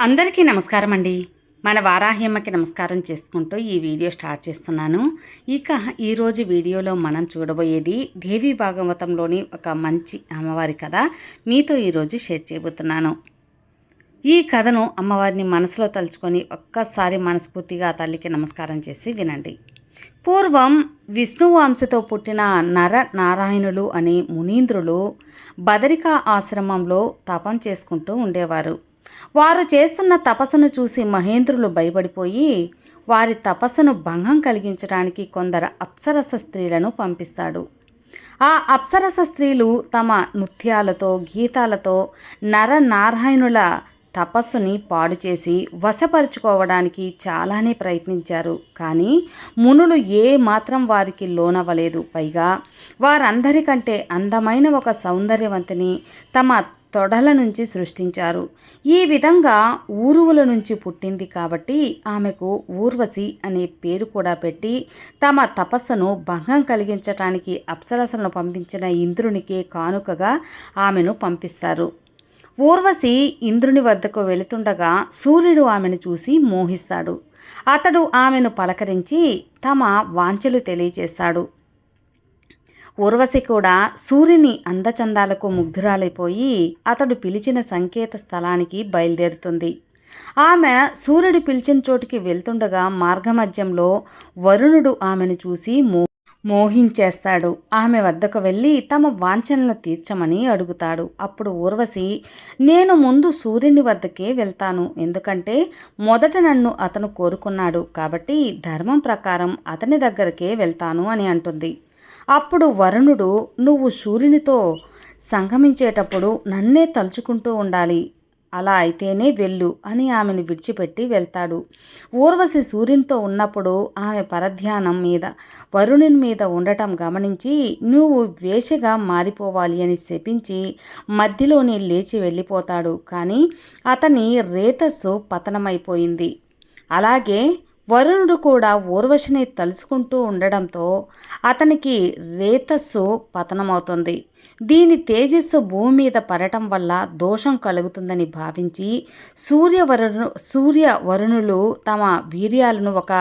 అందరికీ నమస్కారం అండి మన వారాహ్యమ్మకి నమస్కారం చేసుకుంటూ ఈ వీడియో స్టార్ట్ చేస్తున్నాను. ఇక ఈరోజు వీడియోలో మనం చూడబోయేది దేవి భాగవతంలోని ఒక మంచి అమ్మవారి కథ మీతో ఈరోజు షేర్ చేయబోతున్నాను. ఈ కథను అమ్మవారిని మనసులో తలుచుకొని ఒక్కసారి మనస్ఫూర్తిగా తల్లికి నమస్కారం చేసి వినండి. పూర్వం విష్ణువంశతో పుట్టిన నర నారాయణులు అనే మునీంద్రులు బదరికా ఆశ్రమంలో తపం చేసుకుంటూ ఉండేవారు. వారు చేస్తున్న తపస్సును చూసి మహేంద్రులు భయపడిపోయి వారి తపస్సును భంగం కలిగించడానికి కొందరు అప్సరస స్త్రీలను పంపిస్తాడు. ఆ అప్సరస స్త్రీలు తమ నృత్యాలతో గీతాలతో నర నారాయణుల తపస్సుని పాడు చేసి వశపరుచుకోవడానికి చాలానే ప్రయత్నించారు. కానీ మునులు ఏ మాత్రం వారికి లోనవ్వలేదు. పైగా వారందరికంటే అందమైన ఒక సౌందర్యవంతిని తమ తొడల నుంచి సృష్టించారు. ఈ విధంగా ఊరువుల నుంచి పుట్టింది కాబట్టి ఆమెకు ఊర్వశి అనే పేరు కూడా పెట్టి తమ తపస్సును భంగం కలిగించటానికి అప్సరసలను పంపించిన ఇంద్రునికే కానుకగా ఆమెను పంపిస్తారు. ఊర్వశి ఇంద్రుని వద్దకు వెళుతుండగా సూర్యుడు ఆమెను చూసి మోహిస్తాడు. అతడు ఆమెను పలకరించి తమ వాంఛలు తెలియచేస్తాడు. ఊర్వశి కూడా సూర్యుని అందచందాలకు ముగ్ధురాలైపోయి అతడు పిలిచిన సంకేత స్థలానికి బయలుదేరుతుంది. ఆమె సూర్యుడు పిలిచిన చోటికి వెళ్తుండగా మార్గమధ్యంలో వరుణుడు ఆమెను చూసి మో మోహించేస్తాడు. ఆమె వద్దకు వెళ్ళి తమ వాంఛనలను తీర్చమని అడుగుతాడు. అప్పుడు ఊర్వశి నేను ముందు సూర్యుని వద్దకే వెళ్తాను. ఎందుకంటే మొదట నన్ను అతను కోరుకున్నాడు. కాబట్టి ధర్మం ప్రకారం అతని దగ్గరకే వెళ్తాను అని అంటుంది. అప్పుడు వరుణుడు నువ్వు సూర్యునితో సంగమించేటప్పుడు నన్నే తలుచుకుంటూ ఉండాలి. అలా అయితేనే వెళ్ళు అని ఆమెను విడిచిపెట్టి వెళ్తాడు. ఊర్వశి సూర్యునితో ఉన్నప్పుడు ఆమె పరధ్యానం మీద వరుణుని మీద ఉండటం గమనించి నువ్వు వేషగా మారిపోవాలి అని శపించి మధ్యలోనే లేచి వెళ్ళిపోతాడు. కానీ అతని రేతస్సు పతనమైపోయింది. అలాగే వరుణుడు కూడా ఊర్వశిని తలుచుకుంటూ ఉండడంతో అతనికి రేతస్సు పతనమవుతుంది. దీని తేజస్సు భూమి మీద పడటం వల్ల దోషం కలుగుతుందని భావించి సూర్యవరుణు సూర్య వరుణులు తమ వీర్యాలను ఒక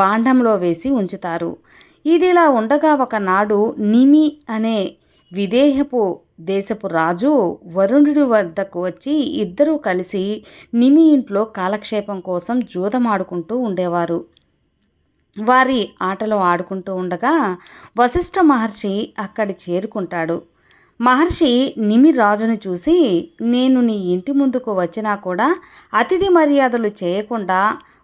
బాండంలో వేసి ఉంచుతారు. ఇదిలా ఉండగా ఒకనాడు నిమి అనే విదేహపు దేశపు రాజు వరుణుడి వద్దకు వచ్చి ఇద్దరూ కలిసి నిమి ఇంట్లో కాలక్షేపం కోసం జూదమాడుకుంటూ ఉండేవారు. వారి ఆటలు ఆడుకుంటూ ఉండగా వశిష్ఠ మహర్షి అక్కడి చేరుకుంటాడు. మహర్షి నిమి రాజును చూసి నేను నీ ఇంటి ముందుకు వచ్చినా కూడా అతిథి మర్యాదలు చేయకుండా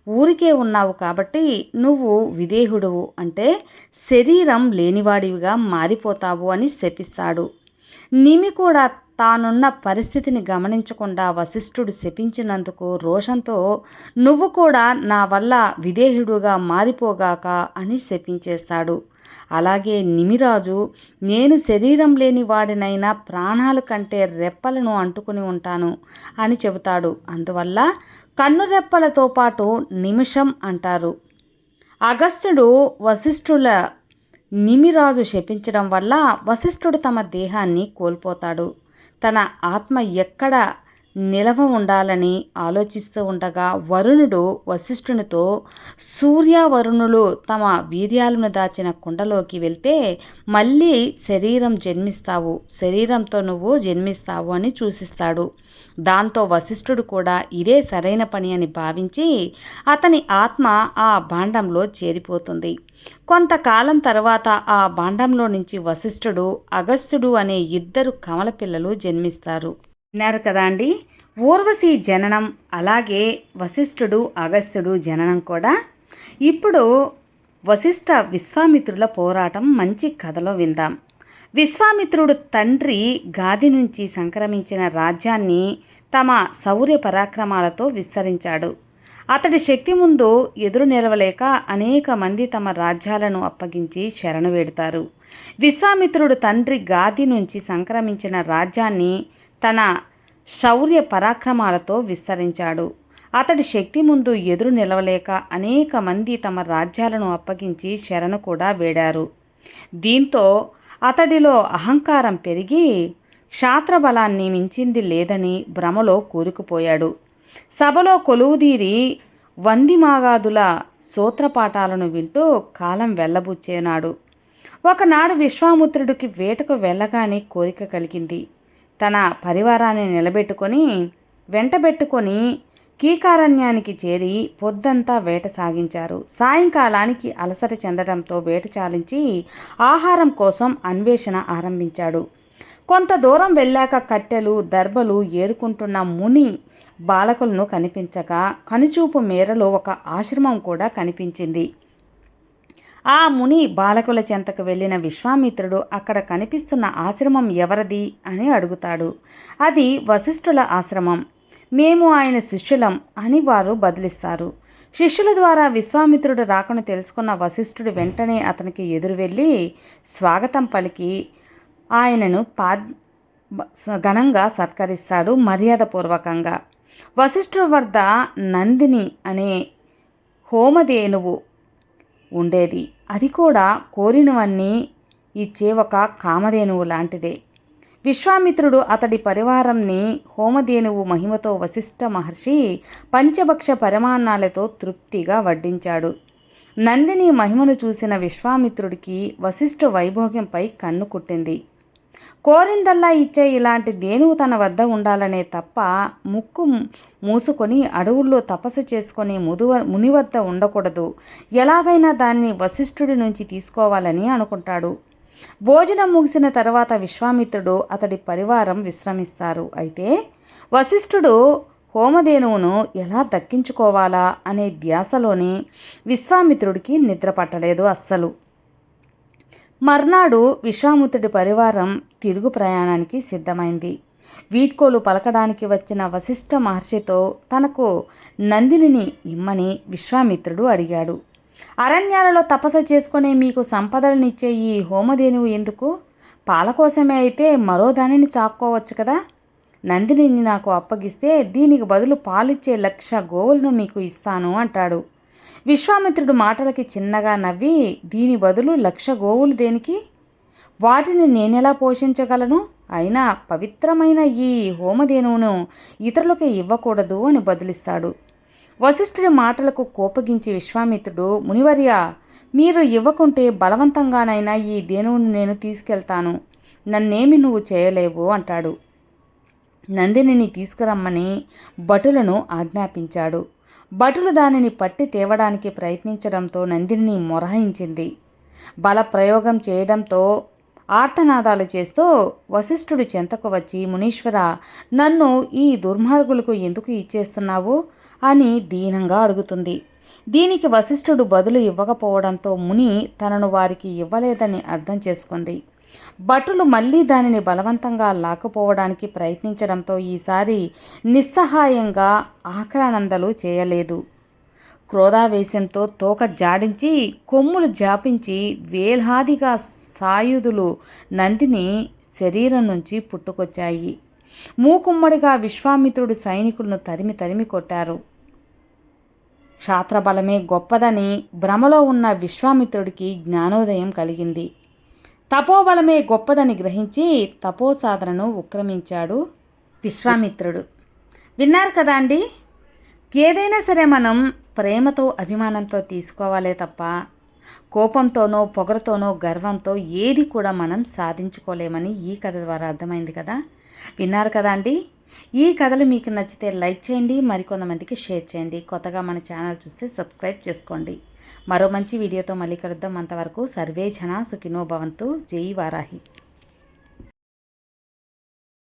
ఊరికే ఉన్నావు కాబట్టి నువ్వు విదేహుడువు అంటే శరీరం లేనివాడివిగా మారిపోతావు అని శపిస్తాడు. నిమి కూడా తానున్న పరిస్థితిని గమనించకుండా వశిష్ఠుడు శపించినందుకు రోషంతో నువ్వు కూడా నా వల్ల విదేహుడుగా మారిపోగాక అని శపించేస్తాడు. అలాగే నిమిరాజు నేను శరీరం లేని వాడినైనా ప్రాణాల కంటే రెప్పలను అంటుకుని ఉంటాను అని చెబుతాడు. అందువల్ల కన్నురెప్పలతో పాటు నిమిషం అంటారు. అగస్త్యుడు వశిష్ఠుల నిమిరాజు శపించడం వల్ల వశిష్ఠుడు తమ దేహాన్ని కోల్పోతాడు. తన ఆత్మ ఎక్కడ నిలవ ఉండాలని ఆలోచిస్తూ ఉండగా వరుణుడు వశిష్ఠునితో సూర్యవరుణులు తమ వీర్యాలను దాచిన కుండలోకి వెళ్తే మళ్ళీ శరీరం జన్మిస్తావు శరీరంతో నువ్వు జన్మిస్తావు అని చూసిస్తాడు దాంతో వశిష్ఠుడు కూడా ఇదే సరైన పని అని భావించి అతని ఆత్మ ఆ భాండంలో చేరిపోతుంది. కొంతకాలం తర్వాత ఆ భాండంలో నుంచి వశిష్ఠుడు అగస్త్యుడు అనే ఇద్దరు కమల పిల్లలు జన్మిస్తారు. విన్నారు కదా అండి? ఊర్వశి జననం అలాగే వశిష్ఠుడు అగస్త్యుడు జననం కూడా ఇప్పుడు వశిష్ఠ విశ్వామిత్రుల పోరాటం మంచి కథలో విందాం. విశ్వామిత్రుడు తండ్రి గాది నుంచి సంక్రమించిన రాజ్యాన్ని తమ శౌర్య పరాక్రమాలతో విస్తరించాడు. అతడి శక్తి ముందు ఎదురు నిలవలేక అనేక మంది తమ రాజ్యాలను అప్పగించి శరణు వేడుతారు. విశ్వామిత్రుడు తండ్రి గాది నుంచి సంక్రమించిన రాజ్యాన్ని తన శౌర్య పరాక్రమాలతో విస్తరించాడు. అతడి శక్తి ముందు ఎదురు నిలవలేక అనేక మంది తమ రాజ్యాలను అప్పగించి శరణు కూడా వేడారు. దీంతో అతడిలో అహంకారం పెరిగి క్షాత్రబలాన్ని మించింది లేదని భ్రమలో కూరుకుపోయాడు. సభలో కొలువుదీరి వందిమాగాదుల సూత్రపాఠాలను వింటూ కాలం వెళ్ళబుచ్చేనాడు. ఒకనాడు విశ్వామిత్రుడికి వేటకు వెళ్ళగానే కోరిక కలిగింది. తన పరివారాన్ని నిలబెట్టుకొని వెంటబెట్టుకొని కీకారణ్యానికి చేరి పొద్దంతా వేట సాగించారు. సాయంకాలానికి అలసట చెందడంతో వేట చాలించి ఆహారం కోసం అన్వేషణ ఆరంభించాడు. కొంత దూరం వెళ్ళాక కట్టెలు దర్బలు ఏరుకుంటున్న ముని బాలకులను కనిపించగా కనుచూపు మేరలో ఒక ఆశ్రమం కూడా కనిపించింది. ఆ ముని బాలకుల చెంతకు వెళ్ళిన విశ్వామిత్రుడు అక్కడ కనిపిస్తున్న ఆశ్రమం ఎవరిది? అని అడుగుతాడు. అది వశిష్ఠుల ఆశ్రమం. మేము ఆయన శిష్యులం అని వారు బదిలిస్తారు. శిష్యుల ద్వారా విశ్వామిత్రుడు రాకను తెలుసుకున్న వశిష్ఠుడు వెంటనే అతనికి ఎదురు వెళ్ళి స్వాగతం పలికి ఆయనను పా ఘనంగా సత్కరిస్తాడు మర్యాదపూర్వకంగా. వశిష్ఠుడి వద్ద నందిని అనే హోమధేనువు ఉండేది. అది కూడా కోరినవన్నీ ఇచ్చే ఒక కామధేనువు లాంటిదే. విశ్వామిత్రుడు అతడి పరివారంని హోమధేనువు మహిమతో వశిష్ఠ మహర్షి పంచభక్ష పరిమాణాలతో తృప్తిగా వడ్డించాడు. నందిని మహిమను చూసిన విశ్వామిత్రుడికి వశిష్ఠ వైభోగ్యంపై కన్ను కుట్టింది. కోరిందల్లా ఇచ్చే ఇలాంటి దేనువు తన వద్ద ఉండాలనే తప్ప ముక్కు మూసుకొని అడవుల్లో తపస్సు చేసుకొని ముదువ ముని వద్ద ఉండకూడదు. ఎలాగైనా దాన్ని వశిష్ఠుడి నుంచి తీసుకోవాలని అనుకుంటాడు. భోజనం ముగిసిన తర్వాత విశ్వామిత్రుడు అతడి పరివారం విశ్రమిస్తారు. అయితే వశిష్ఠుడు హోమధేనువును ఎలా దక్కించుకోవాలా అనే ధ్యాసలోని విశ్వామిత్రుడికి నిద్ర పట్టలేదు అస్సలు. మర్నాడు విశ్వామిత్రుడి పరివారం తిరుగు ప్రయాణానికి సిద్ధమైంది. వీడ్కోలు పలకడానికి వచ్చిన వశిష్ఠ మహర్షితో తనకు నందినిని ఇమ్మని విశ్వామిత్రుడు అడిగాడు. అరణ్యాలలో తపస్సు చేసుకునే మీకు సంపదలనిచ్చే ఈ హోమధేనువు ఎందుకు? పాల కోసమే అయితే మరో దానిని చాక్కోవచ్చు కదా? నందినిని నాకు అప్పగిస్తే దీనికి బదులు పాలిచ్చే లక్ష గోవులను మీకు ఇస్తాను అంటాడు. విశ్వామిత్రుడు మాటలకి చిన్నగా నవ్వి దీని బదులు లక్ష గోవులు దేనికి? వాటిని నేనెలా పోషించగలను? అయినా పవిత్రమైన ఈ హోమధేనువును ఇతరులకు ఇవ్వకూడదు అని బదిలిస్తాడు. వశిష్ఠుడి మాటలకు కోపగించి విశ్వామిత్రుడు మునివర్య మీరు ఇవ్వకుంటే బలవంతంగానైనా ఈ దేనువుని నేను తీసుకెళ్తాను. నన్నేమి నువ్వు చేయలేవు అంటాడు. నందినిని తీసుకురమ్మని భటులను ఆజ్ఞాపించాడు. భటులు దానిని పట్టి తేవడానికి ప్రయత్నించడంతో నందిని మొరహించింది. బల ప్రయోగం చేయడంతో ఆర్తనాదాలు చేస్తూ వశిష్ఠుడి చెంతకు వచ్చి మునీశ్వర నన్ను ఈ దుర్మార్గులకు ఎందుకు ఇచ్చేస్తున్నావు? అని దీనంగా అడుగుతుంది. దీనికి వశిష్ఠుడు బదులు ఇవ్వకపోవడంతో ముని తనను వారికి ఇవ్వలేదని అర్థం చేసుకుంది. భటులు మళ్ళీ దానిని బలవంతంగా లాక్కుపోవడానికి ప్రయత్నించడంతో ఈసారి నిస్సహాయంగా ఆక్రానందలు చేయలేదు. క్రోధావేశంతో తోక జాడించి కొమ్ములు జాపించి వేలాదిగా సాయుధులు నందిని శరీరం నుంచి పుట్టుకొచ్చాయి. మూకుమ్మడిగా విశ్వామిత్రుడు సైనికులను తరిమి తరిమి కొట్టారు. క్షాత్రబలమే గొప్పదని భ్రమలో ఉన్న విశ్వామిత్రుడికి జ్ఞానోదయం కలిగింది. తపోబలమే గొప్పదని గ్రహించి తపోసాధనను ఉక్రమించాడు విశ్వామిత్రుడు. విన్నారు కదా అండి? ఏదైనా సరే మనం ప్రేమతో అభిమానంతో తీసుకోవాలే తప్ప కోపంతోనో పొగరతోనో గర్వంతో ఏది కూడా మనం సాధించుకోలేమని ఈ కథ ద్వారా అర్థమైంది కదా? విన్నారు కదా అండి? ఈ కథలు మీకు నచ్చితే లైక్ చేయండి మరికొంతమందికి షేర్ చేయండి. కొత్తగా మన ఛానల్ చూస్తే సబ్స్క్రైబ్ చేసుకోండి. మరో మంచి వీడియోతో మళ్ళీ కలుద్దాం. అంతవరకు సర్వే జన సుఖినో భవంతు. జై వారాహి.